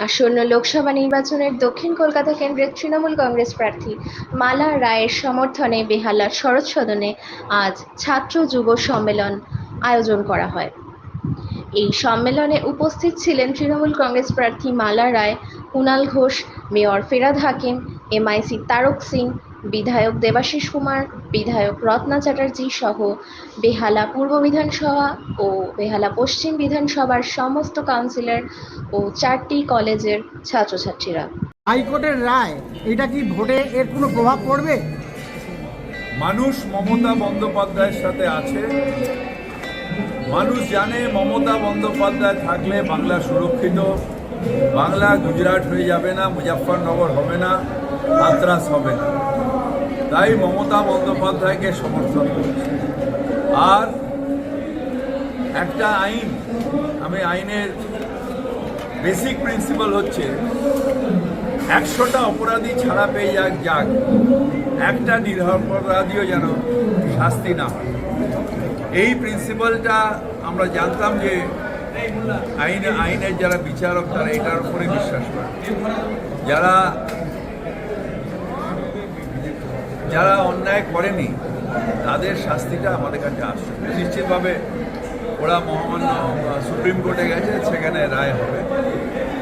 আসন্ন লোকসভা নির্বাচনের দক্ষিণ কলকাতা কেন্দ্রের তৃণমূল কংগ্রেস প্রার্থী মালা রায়ের সমর্থনে বেহালার শরৎ সদনে আজ ছাত্র যুব সম্মেলন আয়োজন করা হয়। এই সম্মেলনে উপস্থিত ছিলেন তৃণমূল কংগ্রেস প্রার্থী মালা রায়, কুনাল ঘোষ, মেয়র ফেরাদ হাকিম, এমআইসি তারক সিং বিধায়ক দেবাশিস কুমার বিধায়ক রত্না চ্যাটার্জি সহ বেহালা পূর্ব বিধানসভা ও বেহালা পশ্চিম বিধানসভার সমস্ত কাউন্সিলর ও চারটি কলেজের ছাত্রছাত্রীরা। হাইকোর্টের রায় এটা কি ভোটে এর কোনো প্রভাব পড়বে? মানুষ মমতা বন্দ্যোপাধ্যায়ের সাথে আছে। মানুষ জানে মমতা বন্দ্যোপাধ্যায় থাকলে বাংলা সুরক্ষিত। বাংলা গুজরাট হয়ে যাবে না মুজাফরনগর হবে না হাতরাস হবে না। তাই মমতা বন্দ্যোপাধ্যায়কে সমর্থন আর একটা আইন, আমি আইনের বেসিক প্রিন্সিপাল হচ্ছে, একশোটা অপরাধী ছাড়া পেয়ে যাক যাক। একটা নিরপরাধীও যেন শাস্তি না হয়। এই প্রিন্সিপালটা আমরা জানতাম যে আইন, আইনের যারা বিচারক, তারা এটার উপরে বিশ্বাস করে। যারা যারা অন্যায় করেনি, তাদের শাস্তিটা আমাদের কাছে আসছে। নিশ্চিতভাবে ওরা মহামান্য সুপ্রিম কোর্টে গেছে, সেখানে রায় হবে।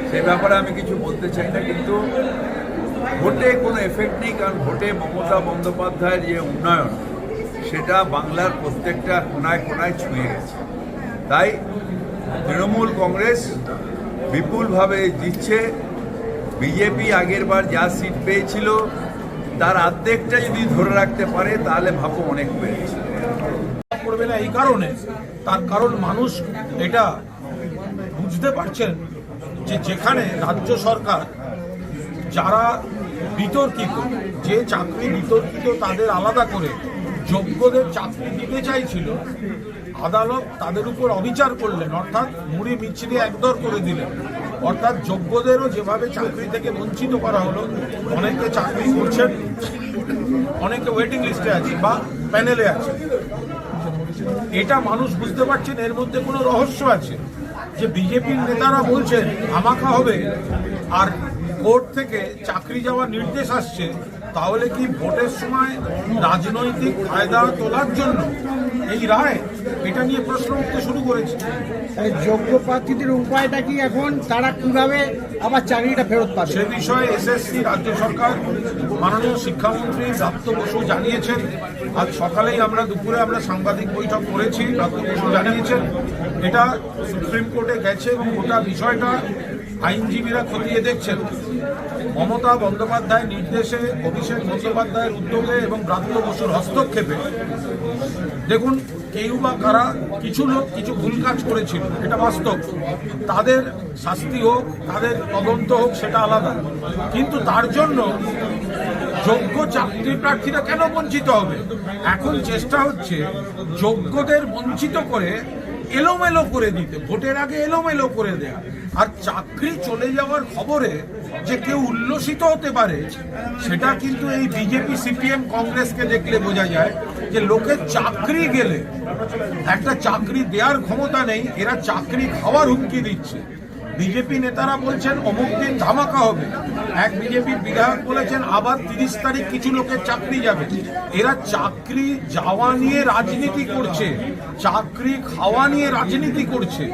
সেই ব্যাপারে আমি কিছু বলতে চাই না, কিন্তু ভোটে কোনো এফেক্ট নেই, কারণ ভোটে মমতা বন্দ্যোপাধ্যায়ের যে উন্নয়ন, সেটা বাংলার প্রত্যেকটা কোনায় কোনায় ছুঁয়ে গেছে। তাই তৃণমূল কংগ্রেস বিপুলভাবে জিতছে। বিজেপি আগেরবার যা সিট পেয়েছিল তার আর্ধেকটা যদি ধরে রাখতে পারে, তাহলে ভাবো অনেক বেড়েছে। করবে না এই কারণে। তার কারণ মানুষ এটা বুঝতে পারছেন যে যেখানে রাজ্য সরকার যারা বিতর্কিত, যে চাকরি বিতর্কিত তাদের আলাদা করে যোগ্যদের চাকরি দিতে চাইছিল, আদালত তাদের উপর অবিচার করলেন, অর্থাৎ মুড়ি মিছিয়ে একদর করে দিলেন। অর্থাৎ যোগ্যদেরও যেভাবে চাকরি থেকে বঞ্চিত করা হলো, অনেকে চাকরি করছেন, অনেকে ওয়েটিং লিস্টে আছে বা প্যানেলে আছে এটা মানুষ বুঝতে পারছেন, এর মধ্যে কোনো রহস্য আছে যে বিজেপির নেতারা বলছেন আমাখা হবে, আর কোর্ট থেকে চাকরি যাওয়ার নির্দেশ আসছে তাহলে কি ভোটের সময় রাজনৈতিক ফায়দা তোলার জন্য এই রায় এটা নিয়ে প্রশ্ন উঠতে শুরু করেছে? যোগ্য প্রার্থীদের উপায়টা কি এখন? তারা কীভাবে আবার চাকরিটা ফেরত পাবে? সে বিষয়ে এসএসসি রাজ্য সরকার মাননীয় শিক্ষামন্ত্রী ব্রাত্য বসু জানিয়েছেন। আজ সকালেই আমরা দুপুরে আমরা সাংবাদিক বৈঠক করেছি। ব্রাত্য বসু জানিয়েছেন এটা সুপ্রিম কোর্টে গেছে এবং গোটা বিষয়টা আইনজীবীরা খতিয়ে দেখছেন। মমতা বন্দ্যোপাধ্যায় নির্দেশে অভিষেক বন্দ্যোপাধ্যায়ের উদ্যোগে এবং ব্রাত্য বসুর হস্তক্ষেপে। দেখুন, কেউ বা কারা কিছু লোক কিছু ভুল কাজ করেছিল, এটা বাস্তব। তাদের শাস্তি হোক, তাদের তদন্ত হোক, সেটা আলাদা। কিন্তু তার জন্য যোগ্য চাকরি প্রার্থীরা কেন বঞ্চিত হবে? এখন চেষ্টা হচ্ছে যোগ্যদের বঞ্চিত করে এলোমেলো করে দিতে, ভোটের আগে এলোমেলো করে দেয়া। আর চাকরি চলে যাওয়ার খবরে যে কেউ উল্লসিত হতে পারে, সেটা কিন্তু এই বিজেপি, সিপিএম, কংগ্রেসকে দেখলে বোঝা যায় যে লোকের চাকরি গেলে একটা চাকরি দেওয়ার ক্ষমতা নেই, এরা চাকরি খাওয়ার হুমকি দিচ্ছে। বিজেপি নেতারা বলছেন, অমুক দিন ধামাকা হবে। এক বিজেপির বিধায়ক বলেছেন, আবার তিরিশ তারিখ কিছু লোকের চাকরি যাবে। এরা চাকরি, যাওয়া নিয়ে রাজনীতি করছে। চাকরি, খাওয়া নিয়ে রাজনীতি করছে।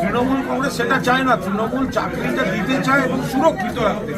তৃণমূল কংগ্রেস সেটা চায় না। তৃণমূল চাকরিটা দিতে চায় এবং সুরক্ষিত রাখতে।